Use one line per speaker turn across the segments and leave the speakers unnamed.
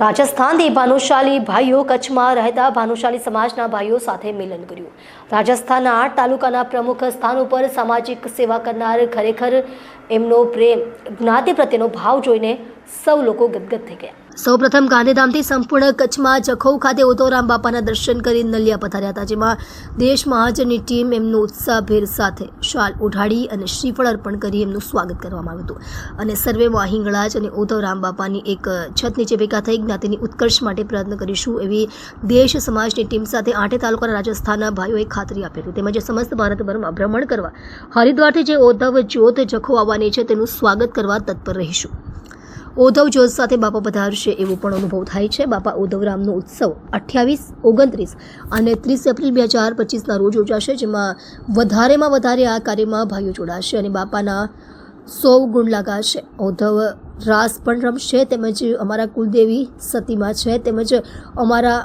રાજસ્થાનથી ભાનુશાલી ભાઈઓ કચ્છમાં રહેતા ભાનુશાલી સમાજના ભાઈઓ સાથે મિલન કર્યું. રાજસ્થાનના આઠ તાલુકાના પ્રમુખ સ્થાન ઉપર સામાજિક સેવા કરનાર ખરેખર એમનો પ્રેમ, જ્ઞાતિ પ્રત્યેનો ભાવ જોઈને સૌ લોકો ગદગદ થઈ ગયા. સૌપ્રથમ ગાંધીધામથી સંપૂર્ણ કચ્છમાં જખૌ ખાતે ઉતોરામ બાપાના દર્શન કરી નલિયા પધાર્યા હતા, જેમાં દેશ મહાજનની ટીમ એમનું ઉત્સાહભેર સાથે શાલ ઉઢાડી અને શ્રીફળ અર્પણ કરી એમનું સ્વાગત કરવામાં આવ્યું હતું. અને સર્વે વાહિંગળાજ અને ઉધવરામ બાપાની એક છત નીચે ભેગા થઈ જ્ઞાતિની ઉત્કર્ષ માટે પ્રયત્ન કરીશું એવી દેશ સમાજની ટીમ સાથે આઠે તાલુકાના રાજસ્થાનના ભાઈઓએ ખાતરી આપી હતી. તેમજ સમસ્ત ભારતભરમાં ભ્રમણ કરવા, હરિદ્વારથી જે ઉદ્ધવ જ્યોત જખો આવવાની છે તેનું સ્વાગત કરવા તત્પર રહીશું. ઉદ્ધવ જ્યોત સાથે બાપા પધારશે એવો પણ અનુભવ થાય છે. બાપા ઉદ્ધવરામનો ઉત્સવ અઠ્યાવીસ, ઓગણત્રીસ અને ત્રીસ એપ્રિલ બે હજાર પચીસના રોજ યોજાશે, જેમાં વધારેમાં વધારે આ કાર્યમાં ભાઈઓ જોડાશે અને બાપાના સૌ ગુણ લગાશે. ઉદ્ધવ રાસ પણ રમશે, તેમજ અમારા કુલદેવી સતીમાં છે, તેમજ અમારા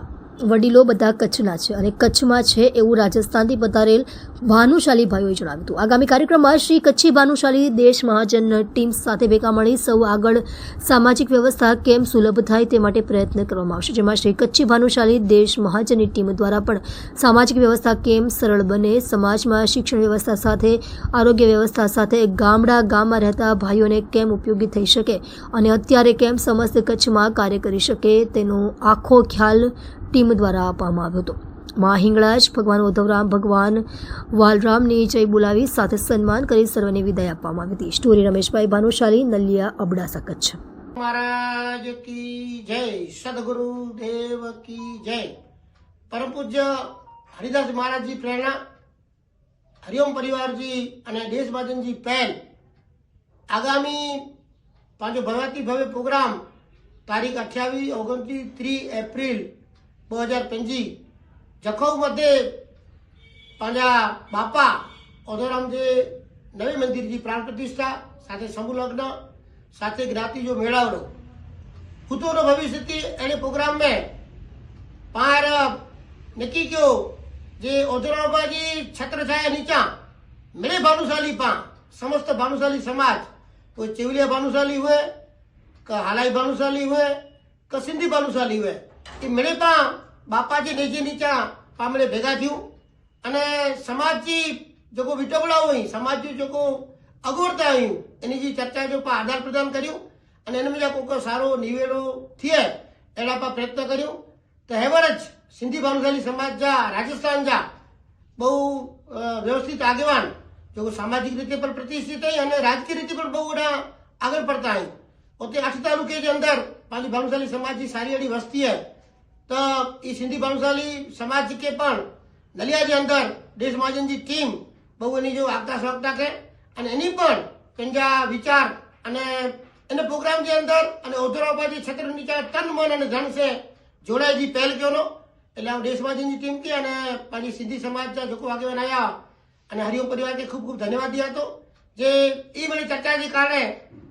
વડીલો બધા કચ્છના છે અને કચ્છમાં છે એવું રાજસ્થાનથી પધારેલ ભાનુશાલી ભાઈઓએ જણાવ્યું હતું. આગામી કાર્યક્રમમાં શ્રી કચ્છી ભાનુશાલી દેશ મહાજન ટીમ સાથે ભેગા મળી સૌ આગળ સામાજિક વ્યવસ્થા કેમ સુલભ થાય તે માટે પ્રયત્ન કરવામાં આવશે. જેમાં શ્રી કચ્છી ભાનુશાલી દેશ મહાજનની ટીમ દ્વારા પણ સામાજિક વ્યવસ્થા કેમ સરળ બને, સમાજમાં શિક્ષણ વ્યવસ્થા સાથે, આરોગ્ય વ્યવસ્થા સાથે ગામડા ગામમાં રહેતા ભાઈઓને કેમ ઉપયોગી થઈ શકે અને અત્યારે કેમ સમસ્ત કચ્છમાં કાર્ય કરી શકે તેનો આખો ખ્યાલ ટીમ દ્વારા આપવામાં આવ્યો હતો. મા હિંગળાજ, ભગવાન ઉદ્ધવરામ ભગવાન વાલરામની જય બોલાવી સાથે સન્માન કરી સર્વને વિદાય આપવામાં આવી હતી. સ્ટોરી રમેશભાઈ ભાનુશાલી, નલિયા અબડાસા, કચ્છ.
મહારાજ કી જય, સદગુરુ દેવ કી જય. પરમ પૂજ્ય હરિદાસ મહારાજજી પ્રેરણા, હરિઓમ પરિવારજી અને દેશભાજનજી પહેલ. આગામી પાંચો ભવ્યાતિ ભવ્ય પ્રોગ્રામ તારીખ અઠ્યાવીસ, ઓગણત્રીસ, ત્રીસ એપ્રિલ બે હજાર પંજી જખૌ મધ્યે પાંજા બાપા ઓધોરામ જે નવી મંદિરજી પ્રાણ પ્રતિષ્ઠા સાથે સમૂહ લગ્ન સાથે જ્ઞાતિ જો મેળાવડો ભૂતોનો ભવિષ્યથી એને પ્રોગ્રામ में पार नक्की क्यों जे ओझराबाजी छत्र छाया नीचा मेरे भानुशाली पा समस्त भानुशाली समाज कोई चिवलिया भानुशाली हुए का हालाई भानुशाली हुए का सिंधी भानुशाली हुए એ મેળે પા બાપાજી નેજી નીચા પામડે ભેગા થયું. અને સમાજજી જોકો વિટોબડા હોય સમાજજી જોકો અગવડતા આવ્યું એની જે ચર્ચા જો પણ આદાન પ્રદાન કર્યું અને એને બીજા કોઈ સારો નિવેડો થયે એના પર પ્રયત્ન કર્યું. તો હેવર જ સિંધી ભાનુશાલી સમાજ જા, રાજસ્થાન જા, બહુ વ્યવસ્થિત આગેવાન જો સામાજિક રીતે પણ પ્રતિષ્ઠિત થઈ અને રાજકીય રીતે પણ બહુ આગળ પડતા અહીં. પોતે આઠ તાલુકે જે અંદર પાછી ભાનુશાલી સમાજની સારી એવી વસ્તી હે. તો એ સિંધી ભાનુશાલી સમાજ કે પણ નલિયાજી અંદર દેશ મહાજનજી ટીમ બહુ એની જો આગતા સ્વાગતા કે અને એની પણ કંજા વિચાર અને એને પ્રોગ્રામ જે અંદર અને ઓધરાબાજી છત્ર નીચે તન મન અને ધન છે જોડાય જી પહેલ કયોનો એટલે આ દેશ મહાજનજી ટીમ કે અને પાછી સિંધી સમાજ જા જોકો આગેવાન આવ્યા અને હરિઓમ પરિવાર કે ખૂબ ખૂબ ધન્યવાદ દિયા જે એ બધી ચર્ચા જે કારણે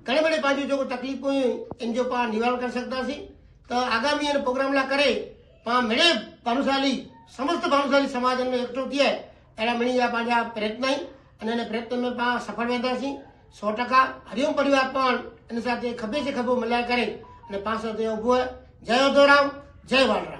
ઘણી બધી પાછું જો તકલીફ હોય, એની જો પા નિવારણ કરી શકતા છે તો આગામી એને પ્રોગ્રામ લા કરે, પા મેળે ભાનુશાલી, સમસ્ત ભાનુશાલી સમાજ એમને એકઠો થયે એના મળી આ પાંજા પ્રયત્ન અને એને પ્રયત્ન મેં પા સફળ રહેતા છે સો ટકા હરિઓમ પરિવાર પણ એની સાથે ખભે છે ખભો મળ્યા કરે, અને પાંચ સાથે ઊભો જય રામ જય વાલરામ.